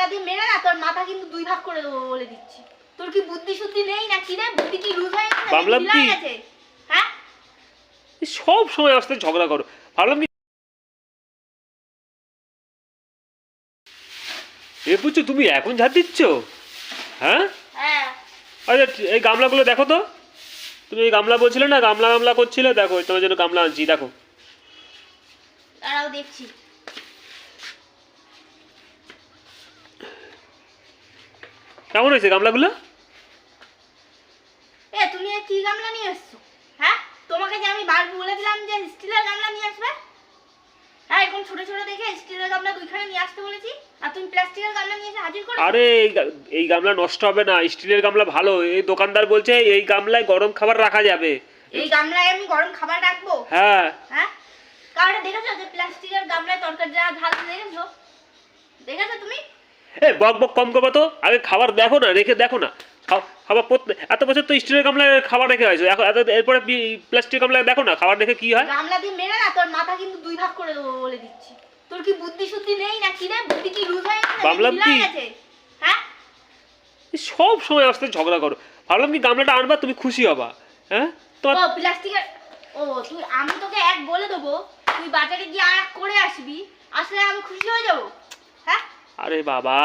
গামলা দিয়ে মেরে না তোর মাথা কিন্তু দুই ভাগ করে দেবো বলে দিচ্ছি। তোর কি বুদ্ধি শুদ্ধি নেই না কি রে? বুদ্ধি কি লুজ হয়ে গেছে? ভাবলাম কি- হ্যাঁ? সব সময় আসতে ঝগড়া করো। ভাবলাম কি? এ বুঝছ তুমি এখন ঝাড় দিচ্ছ? হ্যাঁ? হ্যাঁ। আচ্ছা ঠিক- এই গামলাগুলো দেখো তো। তুমি এই গামলা বলছিলে না? গামলা গামলা করছিলে? দেখো তোমার জন্য গামলা আনছি দেখো। দাঁড়াও দেখছি। কেমন হয়েছে গামলাগুলো? এ তুমি কি গামলা নিয়ে এসছো? হ্যাঁ? তোমাকে যে আমি বার বলে দিলাম যে স্টিলের গামলা নিয়ে আসবে? হ্যাঁ এরকম ছোট ছোট দেখে স্টিলের গামলা দুইখানে নিয়ে আসতে বলেছি। আর তুমি প্লাস্টিকের গামলা নিয়ে এসে হাজির করে আরে এই গা- এই গামলা নষ্ট হবে না। স্টিলের গামলা ভালো। এই দোকানদার বলছে এই গামলায় গরম খাবার রাখা যাবে। এই গামলায় আমি গরম খাবার রাখব? হ্যাঁ। হ্যাঁ? কারণে দেখেছ যে প্লাস্টিকের গামলায় তরকারি যা ঢাল দেখেছ? দেখেছ তুমি? এ বক বক কম করব তো? আগে খাবার দেখো না রেখে দেখো না। খাবার প্রত্যেক এত বছর তো স্টিলের গামলায় খাবার রেখে হয়েছে এখন এত এরপরে প্লাস্টিক গামলায় দেখো না খাবার রেখে কি হয়? গামলা দিয়ে মেরে না তোর মাথা কিন্তু দুই ভাগ করে দেবো বলে দিচ্ছি। তোর কি বুদ্ধি শুদ্ধি নেই না কি রে? বুদ্ধি কি লুজ হয়ে গেছে? ভাবলাম কি- হ্যাঁ সব সময় আসতে ঝগড়া করো। ভাবলাম কি গামলাটা আনবা তুমি খুশি হবা। হ্যাঁ? ও প্লাস্টিকের ও তুই আমি তোকে এক বলে দেবো তুই বাজারে গিয়ে আর করে আসবি আসলে আমি খুশি হয়ে যাব? আরে বাবা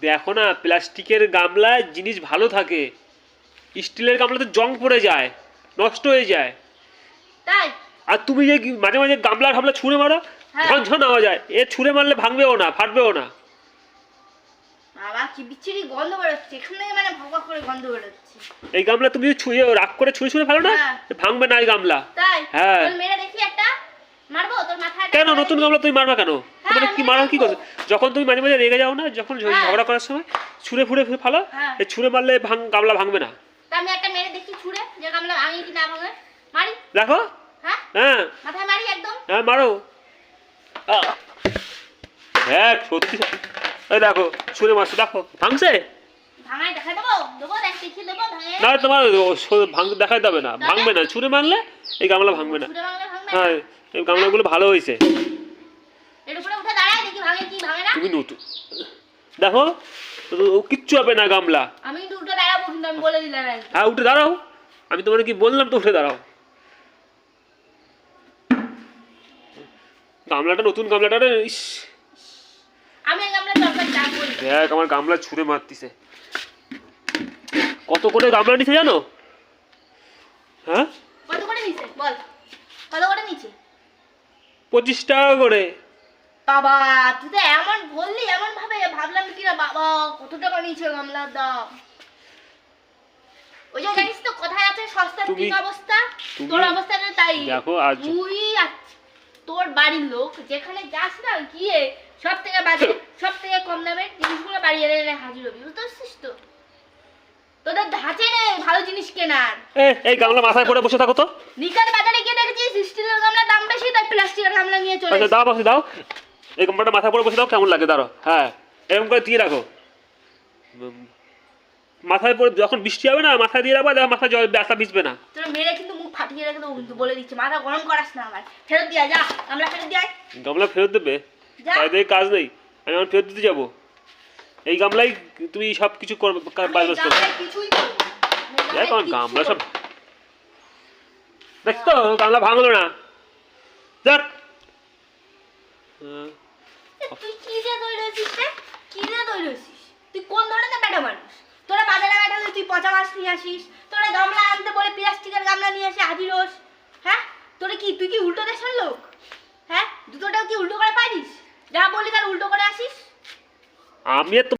দেখো না প্লাস্টিকের গামলায় জিনিস ভালো থাকে। স্টিলের গামলাতে জং পড়ে যায় নষ্ট হয়ে যায়। তাই? আর তুমি যে মাঝে মাঝে গামলা গামলা ছুঁড়ে মারো হ্যাঁ। ঝনঝন আওয়াজ যায় এ ছুঁড়ে মারলে ভাঙবেও না ফাটবেও না। বাবা কি বিচ্ছিরি গন্ধ বেরোচ্ছে। এখান থেকে মানে ভগা করে গন্ধ বেরোচ্ছে। এই গামলা তুমি যদি ছুঁয়ে রাগ করে ছুঁড়ে ছুঁড়ে ফেলো না হ্যাঁ। ভাঙবে না এই গামলা। তাই? হ্যাঁ। তোর দেখি মারবো? তোর মাথায় কেন? নতুন গামলা তুমি মারবা কেন? হ্যাঁ, কি আমি মারার কি। করছ যখন তুমি মাঝে মাঝে রেগে যাও না যখন হ্যাঁ। ঝগড়া করার সময় ছুঁড়ে ফুড়ে ফালো হ্যাঁ। এই ছুঁড়ে মারলে ভাঙ গামলা ভাঙবে না। আমি একটা মেরে দেখি ছুঁড়ে যে গামলা ভাঙি কি না ভাঙে। মারি। দেখো। হ্যাঁ? হ্যাঁ। মাথায় মারি একদম। হ্যাঁ মারো। হ্যাঁ সত্যি। এই দেখো ছুঁড়ে মারছো দেখো। ভাঙছে? না তোমার ভাঙ দেখাই যাবে না। ভাঙবে না। ছুঁড়ে মারলে এই গামলা ভাঙবে না। হ্যাঁ না। এই গামলাগুলো ভালো হয়েছে। তুমি নতুন। দেখো ও কিচ্ছু হবে না গামলা। আমি উঠে দাঁড়াবো কিন্তু আমি বলে দিলাম হ্যাঁ উঠে দাঁড়াও। আমি তোমার কি বললাম তো উঠে দাঁড়াও। গামলাটা নতুন গামলাটা রে, ইস। আমি গামলা তরকারি রাখব দেখ আমার গামলা ছুঁড়ে মারতিছে। কত করে গামলা নিছে জানো? হ্যাঁ? কত করে নিছে? বল। পঁচিশ টাকা করে। বাবা তুই তো এমন বললি এমন ভাবে ভাবলাম কি রে বাবা কত টাকা নিচ্ছে গামলার দাম? ওই যে জানিস তো কোথায় আছে সস্তার ঠিক অবস্থা? তোর অবস্থাটা তাই। দেখো আজ তুই তোর বাড়ির লোক যেখানে যাস না গিয়ে সব থেকে বাজে সব থেকে কম দামের জিনিসগুলো বাড়ি এনে এনে হাজির হবি। বুঝতে পারছিস তো? তোদের ধাঁচে নেই ভালো জিনিস কেনার। এই গামলা মাথায় পড়ে বসে থাকো তো। নিকার বাজারে গিয়ে দেখেছিস স্টিলের গামলার দাম বেশি তাই প্লাস্টিকের গামলা নিয়ে চলে আচ্ছা দাও পাশে দাও। এই গামলাটা মাথায় পড়ে বসে দাও কেমন লাগে দাঁড়ো হ্যাঁ এরকম করে দিয়ে রাখো। মাথায় পড়ে যখন বৃষ্টি হবে না মাথায় দিয়ে রাখবা দেখো মাথায় জল ব্যথা ভিজবে না। তোর মেরে কিন্তু মুখ ফাটিয়ে রেখে দেবো কিন্তু বলে দিচ্ছি মাথা গরম করাস না আমার ফেরত দিয়া যা গামলা ফেরত দিয়া গামলা ফেরত দেবে? তাই কাজ নেই আমি আমার ফেরত দিতে যাব। এই গামলাই তুমি সব কিছু করবে করবে দেখ আমার গামলা সব দেখ তো গামলা ভাঙলো না। তুই কি রে? কি তৈরি তুই কোন ধরনের বেটা মানুষ? তোরা বাজারে বেটা তুই পচা মাছ নিয়ে আসিস তোরা গামলা আনতে বলে প্লাস্টিকের গামলা নিয়ে আসে হোস হ্যাঁ? তোরা কি তুই কি উল্টো দেশের লোক? হ্যাঁ? দুটোটাও কি উল্টো করে পারিস যা বলি তার উল্টো করে আসিস। আমি তো